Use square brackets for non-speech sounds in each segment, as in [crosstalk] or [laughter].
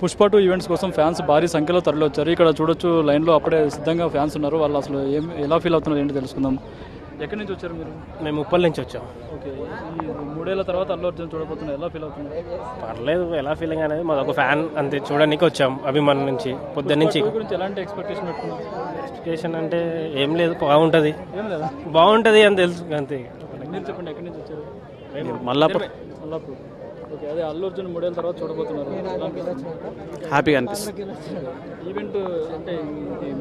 Pushpa two events కోసం fans భారీ సంఖ్యలో తరలి వచ్చారు ఇక్కడ చూడొచ్చు లైన్లో అప్పుడే సిద్ధంగా ఫ్యాన్స్ ఉన్నారు. వాళ్ళు అసలు ఏం ఎలా ఫీల్ అవుతున్నారు ఏంటి తెలుసుకుందాం. ఎక్కడి నుంచి వచ్చారు మీరు? మేము ఉప్పల్ నుంచి వచ్చాం. ఓకే ఈ మూడేళ్ళ తర్వాత అల్లు అర్జున్ చూడబోతున్నారు. ఎలా ఫీల్ అవుతున్నారు? పర్లేదు ఎలా ఫీలింగ్ అనేది మాది ఒక ఫ్యాన్ అంతే చూడడానికి వచ్చాం అభిమానం నుంచి పొద్దున్న నుంచి. గురించి ఎలాంటి ఎక్స్పెక్టేషన్ పెట్టుకున్నారు? ఎడ్యుకేషన్ అంటే ఏం లేదు బాగుంటుంది. ఏం లేదా? బాగుంటుంది అని తెలుసు అంతే. మీరు చెప్పండి ఎక్కడి నుంచి వచ్చారు? మల్లాపూర్. మల్లాపూర్. ఓకే అదే అల్లు అర్జున్ మూడేళ్ళ తర్వాత చూడబోతున్నారు. హ్యాపీగా అనిపిస్తుంది. ఈవెంట్ అంటే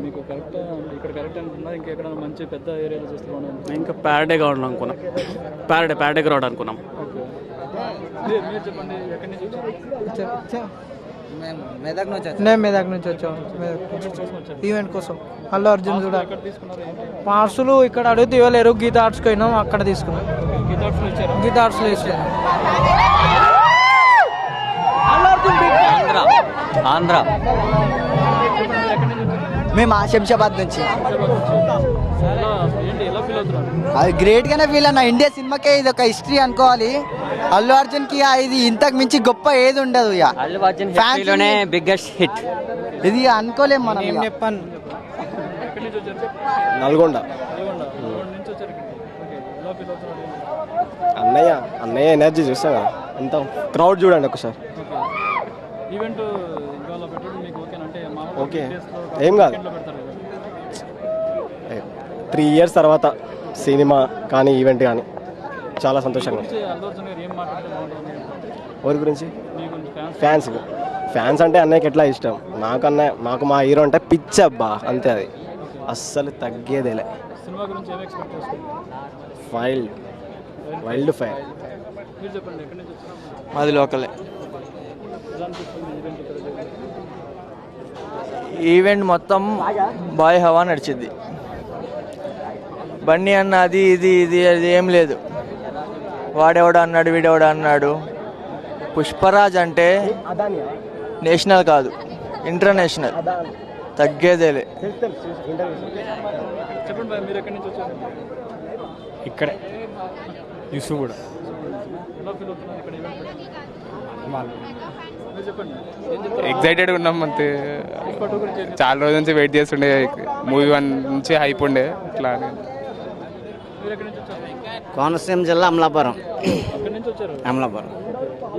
మీకు కరెక్ట్? ఇక్కడ కరెక్ట్ అనుకున్నా ఇంకెక్కడ మంచి పెద్ద ఏరియాలో చేస్తే ఇంకా ప్యారడేగా ఉండాలి అనుకున్నాం. ప్యారడే ప్యారడేగా రావడం అనుకున్నాం. ఓకే. మీరు చెప్పండి ఎక్కడి నుంచి వచ్చారు? మెదక్ నుంచి నేను మెదక్ నుంచి వచ్చాం. మెదక్ ఈవెంట్ కోసం. అల్లు అర్జున్ కూడా ఎక్కడ ఏంటి? పార్సులు ఇక్కడ అడిగితే ఇవ్వలేరు గీత ఆర్ట్స్కి పోయినాం అక్కడ తీసుకున్నాం. గీతాట్స్లో ఇచ్చారా? గీత ఆర్ట్స్లో ఇచ్చాను ఆంధ్ర. మేము ఆ శంషాబాద్ నుంచి. అది గ్రేట్ గానే ఫీల్ అన్న. ఇండియా సినిమాకే ఇది ఒక హిస్టరీ అనుకోవాలి. అల్లు అర్జున్కి ఇది ఇంతకు మించి గొప్ప ఏది ఉండదు ఇక. అల్లు అర్జున్ బిగ్గెస్ట్ హిట్ ఇది అనుకోలేం మనం ఏం. చెప్పాను? నల్గొండ. అన్నయ్య అన్నయ్య ఎనర్జీ చూస్తా కదా ఎంత క్రౌడ్ చూడండి ఒకసారి. ఈవెంట్ ఇవాళ పెట్టడం మీకు ఓకే. ఏం కాదు. త్రీ ఇయర్స్ తర్వాత సినిమా కానీ ఈవెంట్ కానీ చాలా సంతోషంగా ఎవరి గురించి? ఫ్యాన్స్ ఫ్యాన్స్ అంటే అన్నయ్యకి ఎట్లా ఇష్టం? నాకు అన్నయ్య మాకు మా హీరో అంటే పిచ్చి అబ్బా అంతే అది. అస్సలు తగ్గేదేలే. సినిమా గురించి ఏం ఎక్స్పెక్ట్ చేస్తారు? వైల్డ్ వైల్డ్ ఫైర్ మాది లోకలే. ఈవెంట్ మొత్తం బాయ్ హవా నడిచింది. బండి అన్న అది ఇది ఇది అది ఏం లేదు. వాడెవడు అన్నాడు వీడెవడు అన్నాడు. పుష్పరాజ్ అంటే నేషనల్ కాదు ఇంటర్నేషనల్. తగ్గేదేలే. చెప్పండి బాయ్ మీరు ఎక్కడి నుంచి వచ్చారు? ఇక్కడే. యూసుఫ్ కూడా. ఎక్సైటెడ్ ఉన్నాం అంతే? చాలా రోజుల నుంచి వెయిట్ చేస్తుండే. మూవీ వన్ నుంచి హైప్ ఉండే. అని. వచ్చారు? కోనసీమ జిల్లా అమలాపురం. ఎక్కడి నుంచి వచ్చారు? అమలాపురం.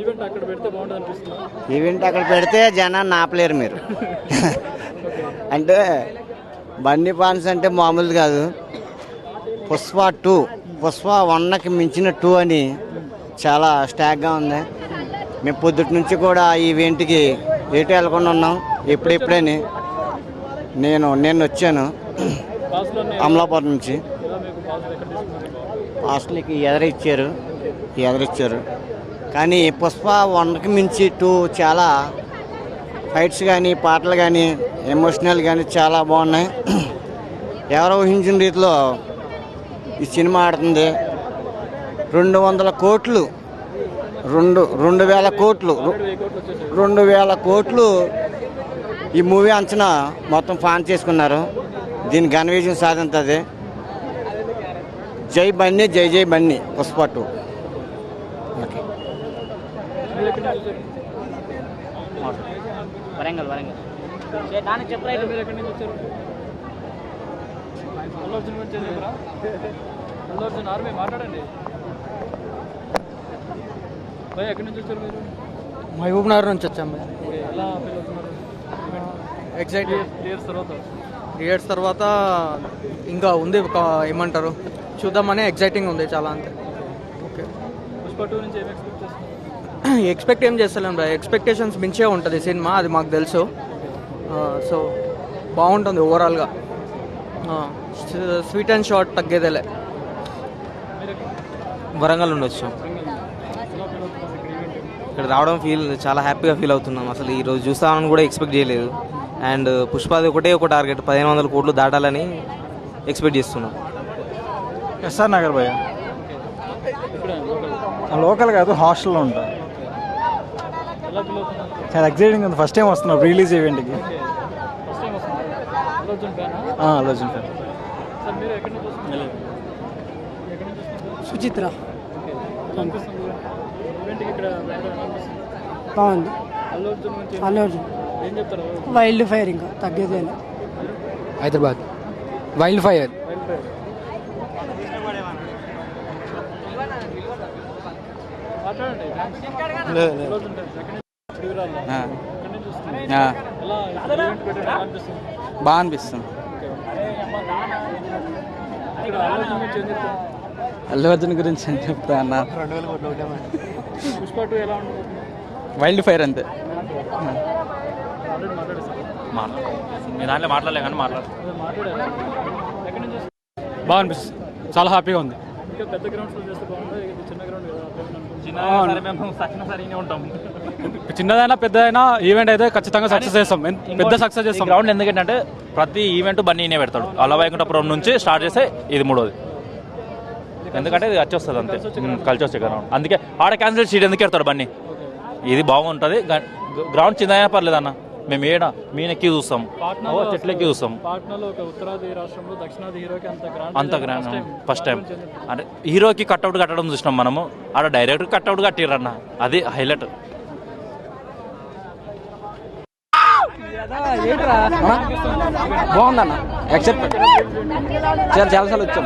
ఈవెంట్ అక్కడ పెడితే బాగుంటుంది అనిపిస్తుంది? ఈవెంట్ అక్కడ పెడితే జనాన్ని ఆపలేరు మీరు. అంటే బండి పాన్స్ అంటే మామూలు కాదు. పుష్ప టూ పుష్ప వన్కి మించిన టూ అని చాలా స్టాక్గా ఉంది. మేము పొద్దుటి నుంచి కూడా ఈ ఈవెంట్కి ఎటు వెళ్ళకుండా ఉన్నాం. ఎప్పుడెప్పుడని నేను నేను వచ్చాను అమలాపురం నుంచి. హాస్టల్కి ఎదరిచ్చారు ఎదరిచ్చారు. కానీ పుష్ప వన్కి మించి టూ చాలా ఫైట్స్ కానీ పాటలు కానీ ఎమోషనల్ కానీ చాలా బాగున్నాయి. ఎవరు ఊహించిన రీతిలో ఈ సినిమా ఆడుతుంది. రెండు వందల కోట్లు. రెండు రెండు వేల కోట్లు. రెండు వేల కోట్లు ఈ మూవీ అంచనా మొత్తం ఫాన్ చేసుకున్నారు. దీని ఘన విజయం సాధింతుంది జై బన్నీ జై జై బన్నీ పుష్ప టూ. ఓకే. వరంగల్ వరంగల్. ఎక్కడి నుంచి వచ్చారు అల్లు అర్జున్ గురించి ఏం చెప్పరా అల్లు అర్జున్ ఆర్మీ మాట్లాడండి భయ్ ఎక్కడి నుంచి వచ్చారు మీరు? మహబూబ్ నగర్ నుంచి వచ్చాం ఓకే ఎలా ఫీల్ అవుతున్నారు? ఎగ్జైట్ త్రీ ఇయర్స్ తర్వాత? ఇయర్స్ తర్వాత ఇంకా ఉంది ఒక ఏమంటారు? చూద్దామని ఎగ్జైటింగ్ ఉంది చాలా అంతే. ఓకే. పుష్ప టూ నుంచి ఏం ఎక్స్పెక్ట్ చేస్తున్నారు? [clears throat] ఎక్స్పెక్ట్ ఏం చేస్తలేం రా. ఎక్స్పెక్టేషన్స్ మించే ఉంటుంది సినిమా అది మాకు తెలుసు. సో బాగుంటుంది ఓవరాల్గా స్వీట్ అండ్ షార్ట్ తగ్గేదేలే. వరంగల్ నుండి వచ్చాం ఎలా ఫీల్ అవుతున్నారు ఇక్కడ ఈవెంట్ ఇక్కడ రావడం ఫీల్ చాలా హ్యాపీగా ఫీల్ అవుతున్నాం. అసలు ఈ రోజు చూస్తామని కూడా ఎక్స్పెక్ట్ చేయలేదు. అండ్ పుష్పాది ఒకటే ఒక టార్గెట్ పదిహేను వందల కోట్లు దాటాలని ఎక్స్పెక్ట్ చేస్తున్నాం. ఎస్ఆర్ నగర్ ఇక్కడ లోకల్ కాదు హాస్టల్లో ఉంటా. చాలా ఎక్సైటింగ్ ఉంది. ఫస్ట్ టైం వస్తున్నాం రిలీజ్ ఈవెంట్కి అల్లు అర్జున్ ఫ్యానా. సుచిత్ర. బాగుంది అల్లు అర్జున్ గురించి అల్లు అర్జున్ ఏం చెప్తారు? వైల్డ్ ఫైర్ ఇంకా తగ్గేదేలే హైదరాబాద్. వైల్డ్ ఫైర్ బాగా అనిపిస్తుంది. అల్లు అర్జున్ గురించి ఏం చెప్తా అన్న? వైల్డ్ ఫైర్ అంతే. మీ దాంట్లో మాట్లాడలే కానీ మాట్లాడు? బాగా అనిపిస్తుంది. చాలా హ్యాపీగా ఉంది. చిన్నదైనా పెద్దదైనా ఈవెంట్ అయితే ఖచ్చితంగా సక్సెస్ చేస్తాం. పెద్ద సక్సెస్ చేస్తాం. గ్రౌండ్ ఎందుకంటే ప్రతి ఈవెంట్ బన్నీనే పెడతాడు. అలా వైకుంఠపురం నుంచి స్టార్ట్ చేస్తే ఇది మూడోది. ఎందుకంటే ఇది వచ్చి వస్తుంది అంతే కలిసి వచ్చే గ్రౌండ్ అందుకే ఆడ క్యాన్సిల్ సీట్ ఎందుకు పెడతాడు బన్నీ? ఇది బాగుంటుంది. గ్రౌండ్ చిన్నదైనా పర్లేదు అన్న. మేము ఏడ? మీనెక్కి చూస్తాం. చెట్లెక్కి చూస్తాం. పాట్నాలో ఒక ఉత్తరాది రాష్ట్రంలో దక్షిణాది హీరోకి అంత గ్రాండ్ అంత గ్రాండ్ ఫస్ట్ టైం అంటే హీరోకి కట్అవుట్ కట్టడం చూసినాం మనము. ఆడ డైరెక్ట్ కట్అవుట్ కట్టిరన్న అది హైలైట్ బాగుందన్న. యాక్సెప్ట్ చాలా చాలాసార్లు వచ్చాం.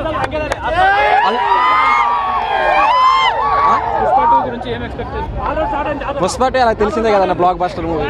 పుష్ప నాకు తెలిసిందే కదన్న బ్లాక్ బస్టర్ మూవీ